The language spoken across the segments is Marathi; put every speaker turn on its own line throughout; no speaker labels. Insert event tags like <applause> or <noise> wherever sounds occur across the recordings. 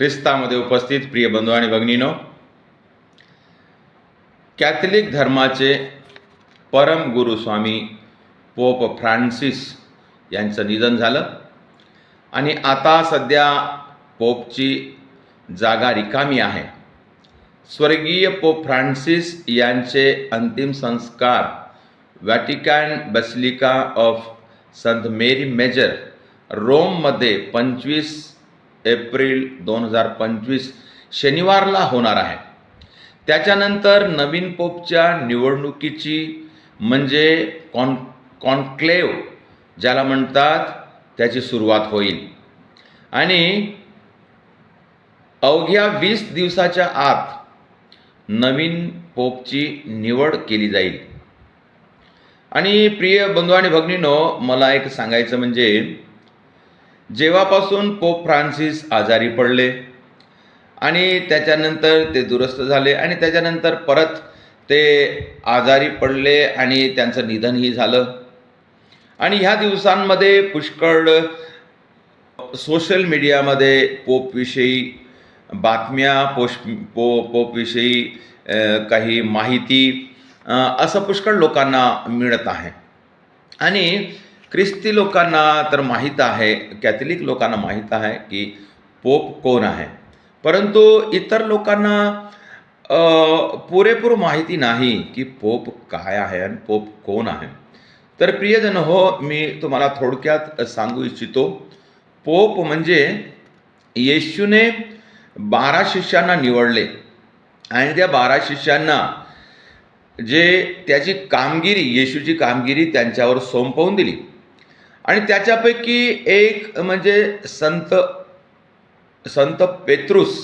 ख्रिस्तामध्ये उपस्थित प्रिय बंधू आणि भगिनीनो कॅथलिक धर्माचे परम गुरुस्वामी पोप फ्रान्सिस यांचं निधन झालं. आणि आता सध्या पोपची जागा रिकामी आहे. स्वर्गीय पोप फ्रान्सिस यांचे अंतिम संस्कार व्हॅटिकॅन बसलिका ऑफ संत मेरी मेजर रोममध्ये पंचवीस एप्रिल दोन हजार पंचवीस शनिवारला होणार आहे. त्याच्यानंतर नवीन पोपच्या निवडणुकीची म्हणजे कॉन कॉन्क्लेव ज्याला म्हणतात त्याची सुरुवात होईल. आणि अवघ्या वीस दिवसाच्या आत नवीन पोपची निवड केली जाईल. आणि प्रिय बंधू आणि भगिनीनो मला एक सांगायचं म्हणजे जेव्हापासून पोप फ्रान्सिस आजारी पडले आणि त्याच्यानंतर ते दुरुस्त झाले आणि त्याच्यानंतर परत ते आजारी पडले आणि त्यांचं निधनही झालं. आणि ह्या दिवसांमध्ये पुष्कळ सोशल मीडियामध्ये पोपविषयी बातम्या पोश पो पोपविषयी काही माहिती असं पुष्कळ लोकांना मिळत आहे. आणि ख्रिस्ती लोकांना तर माहीत आहे कॅथलिक लोकांना माहीत आहे की पोप कोण आहे. परंतु इतर लोकांना पुरेपूर माहिती नाही की पोप काय आहे आणि पोप कोण आहे. तर प्रियजन हो मी तुम्हाला थोडक्यात सांगू इच्छितो पोप म्हणजे येशूने बारा शिष्यांना निवडले आणि त्या बारा शिष्यांना जे त्याची कामगिरी येशूची कामगिरी त्यांच्यावर सोंपवून दिली. आणि त्याच्यापैकी एक म्हणजे संत संत पेत्रुस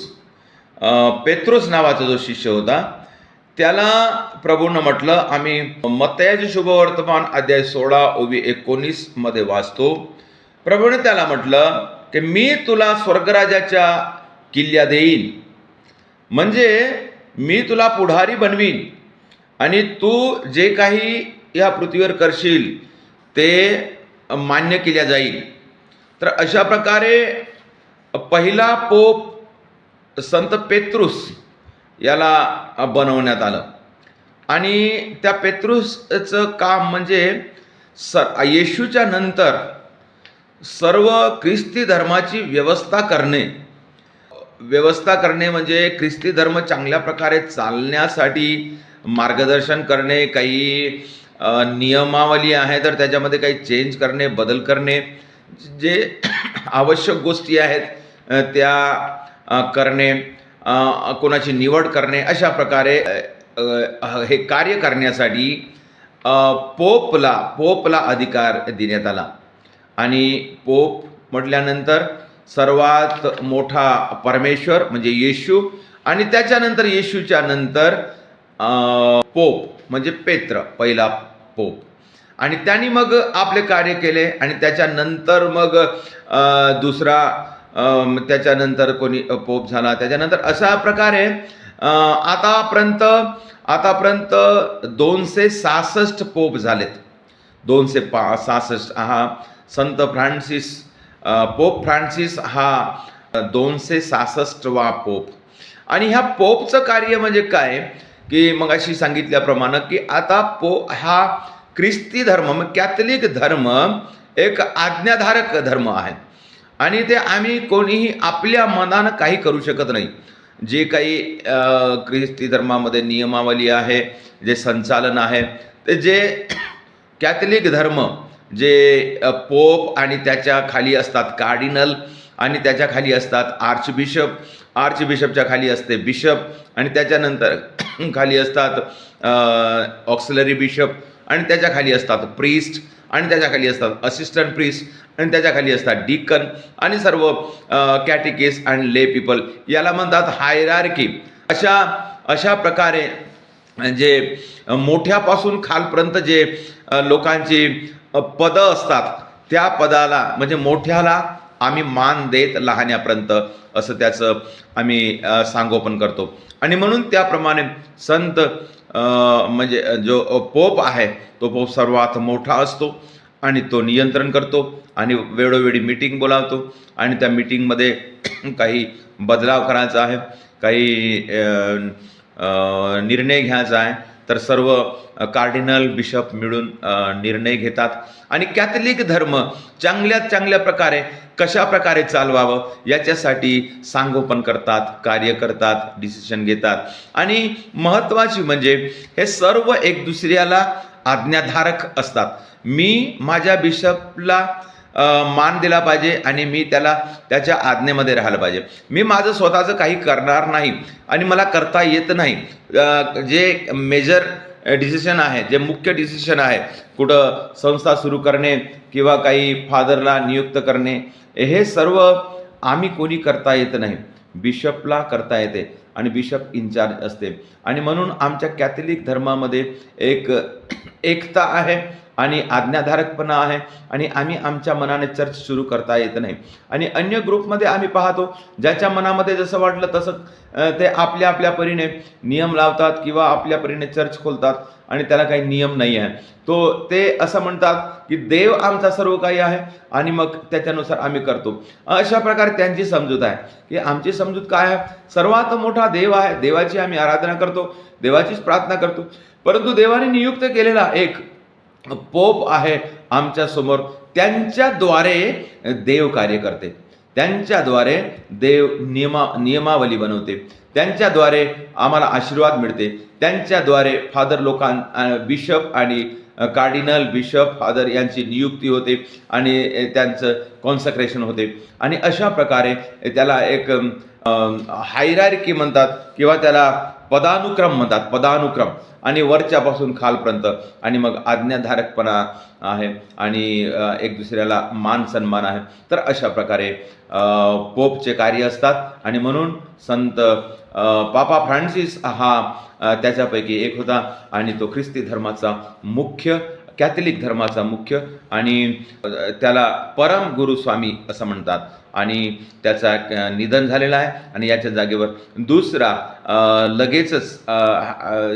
पेत्रुस नावाचा जो शिष्य होता त्याला प्रभूनं म्हटलं आम्ही मत्तयाचे शुभवर्तमान अध्याय सोळा ओवी एकोणीसमध्ये वाचतो. प्रभूने त्याला म्हटलं की मी तुला स्वर्गराजाच्या किल्ल्या देईन. म्हणजे मी तुला पुढारी बनवीन आणि तू जे काही या पृथ्वीवर करशील ते मान्य केल्या जाईल. तर अशा प्रकारे पहिला पोप संत पेत्रुस याला बनवण्यात आलं. आणि त्या पेत्रुसचं काम म्हणजे स येशूच्या नंतर सर्व ख्रिस्ती धर्माची व्यवस्था करणे. व्यवस्था करणे म्हणजे ख्रिस्ती धर्म चांगल्या प्रकारे चालण्यासाठी मार्गदर्शन करणे काही नियमावली आहे तर त्याच्यामध्ये काही चेंज करणे बदल करणे जे <clears throat> आवश्यक गोष्टी आहेत त्या करणे कोणाची निवड करणे अशा प्रकारे हे कार्य करण्यासाठी पोपला पोपला अधिकार देण्यात आला. आणि पोप म्हटल्यानंतर सर्वात मोठा परमेश्वर म्हणजे येशू आणि त्याच्यानंतर येशूच्या नंतर पोप. म्हणजे पेत्र पहिला पोप. आणि त्यांनी मग आपले कार्य केले आणि त्याच्यानंतर मग दुसरा त्याच्यानंतर कोणी पोप झाला. त्याच्यानंतर अशा प्रकारे आतापर्यंत आतापर्यंत दोनशे सहासष्ट पोप झालेत. दोनशे पा सहासष्ट हा संत फ्रान्सिस पोप फ्रान्सिस हा दोनशे सहासष्टवा पोप. आणि ह्या पोपचं कार्य म्हणजे काय? की मग अशी सांगितल्याप्रमाणे की आता पो हा ख्रिस्ती धर्म मग कॅथलिक धर्म एक आज्ञाधारक धर्म आहे. आणि ते आम्ही कोणीही आपल्या मनानं काही करू शकत नाही. जे काही ख्रिस्ती धर्मामध्ये नियमावली आहे जे संचालन आहे ते जे <coughs> कॅथलिक धर्म जे पोप आणि त्याच्याखाली असतात कार्डिनल आणि त्याच्याखाली असतात आर्च बिशप आर्च बिशपच्या खाली असते बिशप आणि त्याच्यानंतर खाली असतात. ऑक्सिलरी बिशप आणि त्याच्याखाली असतात प्रिस्ट आणि त्याच्याखाली असतात असिस्टंट प्रिस्ट आणि त्याच्याखाली असतात डिकन आणि सर्व कॅटिकेस अँड ले पीपल याला म्हणतात हायरार्की अशा अशा प्रकारे जे मोठ्यापासून खालपर्यंत जे लोकांची पदं असतात त्या पदाला म्हणजे मोठ्याला आम्ही मान देत लहान्यापर्यंत असं त्याचं आम्ही सांगोपन करतो. आणि म्हणून त्याप्रमाणे संत म्हणजे जो पोप आहे तो पोप सर्वात मोठा असतो आणि तो नियंत्रण करतो आणि वेळोवेळी मीटिंग बोलावतो आणि त्या मीटिंगमध्ये काही बदलाव करायचा आहे काही निर्णय घ्यायचा आहे. तर सर्व कार्डिनल बिशप मिळून निर्णय घेतात. आणि कॅथलिक धर्म चांगल्यात चांगल्या प्रकारे कशा प्रकारे चालवावं याच्यासाठी सांगोपन करतात कार्य करतात डिसिशन घेतात. आणि महत्त्वाची म्हणजे हे सर्व एक दुसऱ्याला आज्ञाधारक असतात. मी माझ्या बिशपला मान दिला पाहिजे आणि मी त्याला त्याच्या आज्ञेमध्ये राहायला पाहिजे. मी माझं स्वतःचं काही करणार नाही आणि मला करता येत नाही. जे मेजर डिसिशन आहे जे मुख्य डिसिशन आहे कुठं संस्था सुरू करणे किंवा काही फादरला नियुक्त करणे हे सर्व आम्ही कोणी करता येत नाही. बिशपला करता येते आणि बिशप इन्चार्ज असते. आणि म्हणून आमच्या कॅथलिक धर्मामध्ये एक एकता आहे. आणि आज्ञाधारकपणा आहे आणि आम्ही आमच्या मनाने चर्च सुरू करता येत नाही. आणि अन्य ग्रुपमध्ये आम्ही पाहतो ज्याच्या मनामध्ये जसं वाटलं तसं ते आपल्या आपल्या परीने नियम लावतात किंवा आपल्या परीने चर्च खोलतात आणि त्याला काही नियम नाही आहे. तो ते असं म्हणतात की देव आमचा सर्व काही आहे आणि मग त्याच्यानुसार आम्ही करतो. अशा प्रकारे त्यांची समजूत आहे की आमची समजूत काय आहे? सर्वात मोठा देव आहे देवाची आम्ही आराधना करतो देवाचीच प्रार्थना करतो. परंतु देवाने नियुक्त केलेला एक पोप आहे आमच्यासमोर त्यांच्याद्वारे देव कार्य करते. त्यांच्याद्वारे देव नियमा नियमावली बनवते. त्यांच्याद्वारे आम्हाला आशीर्वाद मिळते. त्यांच्याद्वारे फादर लोकां बिशप आणि कार्डिनल बिशप फादर यांची नियुक्ती होते आणि त्यांचं कॉन्सक्रेशन होते. आणि अशा प्रकारे त्याला एक हायरारकी म्हणतात किंवा त्याला पदानुक्रम म्हणतात पदानुक्रम. आणि वरच्यापासून खालपर्यंत. आणि मग आज्ञाधारकपणा आहे आणि एक दुसऱ्याला मान सन्मान आहे. तर अशा प्रकारे पोपचे कार्य असतात. आणि म्हणून संत पापा फ्रान्सिस हा त्याच्यापैकी एक होता. आणि तो ख्रिस्ती धर्माचा मुख्य कॅथलिक धर्माचा मुख्य आणि त्याला परम गुरुस्वामी असं म्हणतात. आणि त्याचा निधन झालेला आहे. आणि याच्या जागेवर दुसरा लगेचच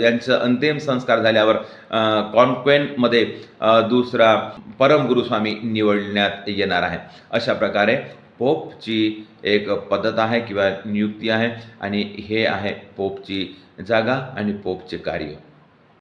यांचं अंतिम संस्कार झाल्यावर कॉन्क्वेंटमध्ये दुसरा परम गुरुस्वामी निवडण्यात येणार आहे. अशा प्रकारे पोपची एक पद्धत आहे किंवा नियुक्ती आहे. आणि हे आहे पोपची जागा आणि पोपचे कार्य.